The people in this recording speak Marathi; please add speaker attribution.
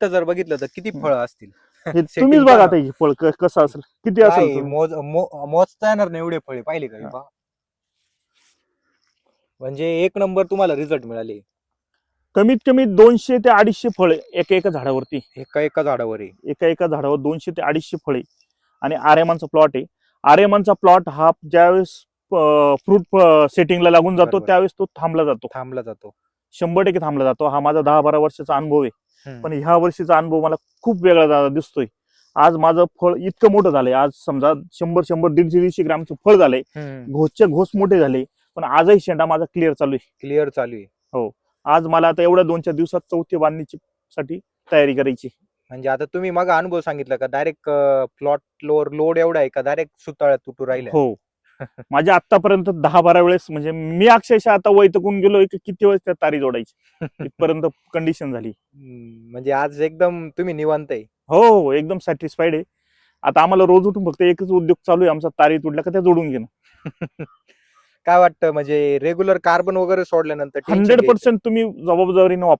Speaker 1: नित्त जर बघितलं तर किती. फळं असतील
Speaker 2: हे तुम्हीच बघा. आता ही फळ क- कसं असेल किती असेल
Speaker 1: काय
Speaker 2: तुम्ही?
Speaker 1: मोज मो- मोजता येणार नाही एवढे फळे पाहिले का हे
Speaker 2: हा.
Speaker 1: पहा. म्हणजे एक नंबर तुम्हाला रिझल्ट मिळाले
Speaker 2: कमीत कमी दोनशे ते अडीचशे फळे एका एका झाडावरती
Speaker 1: एका एका झाडावर आहे
Speaker 2: एका एका झाडावर दोनशे ते अडीचशे फळे आणि आर्यमानचा प्लॉट आहे आर्यमानचा प्लॉट हा ज्यावेळेस फ्रूट सेटिंगला लागून जातो
Speaker 1: बरोबर.
Speaker 2: त्यावेळेस तो थांबला जातो
Speaker 1: थांबला जातो
Speaker 2: शंभर टक्के थांबला जातो हा माझा दहा बारा वर्षाचा अनुभव आहे. पण ह्या वर्षीचा अनुभव मला खूप वेगळा दिसतोय. आज माझं फळ इतकं मोठं झालंय. आज समजा शंभर शंभर दीडशे दीडशे ग्रामचं फळ झालंय. घोसच्या घोस मोठे झाले पण आजही शेंडा माझा क्लिअर चालू आहे.
Speaker 1: क्लिअर चालू आहे.
Speaker 2: आज मला आता एवढ्या दोन चार दिवसात चौथी बांधणीची साठी तयारी करायची
Speaker 1: म्हणजे आता तुम्ही मग अनुभव सांगितला का? डायरेक्ट प्लॉट लोड एवढा आहे का? डायरेक्ट सुताळ्यात तुटू राहिला
Speaker 2: हो. माझ्या आतापर्यंत दहा बारा वेळेस म्हणजे मी अक्षरशः आता वैतकून गेलोय की किती वेळेस त्या तारी जोडायची. इथपर्यंत कंडिशन झाली.
Speaker 1: हम्म, म्हणजे आज एकदम तुम्ही निवांत आहे.
Speaker 2: हो हो एकदम सॅटिस्फाईड आहे. आता आम्हाला रोज उठून फक्त एकच उद्योग चालू आहे आमचा तारी तुटल्या का त्या जोडून घेणं.
Speaker 1: काय वाटतं म्हणजे रेग्युलर कार्बन वगैरे सोडल्यानंतर tension
Speaker 2: हंड्रेड
Speaker 1: घ्यायचं.
Speaker 2: पर्सेंट तुम्ही जबाबदारीने वाप-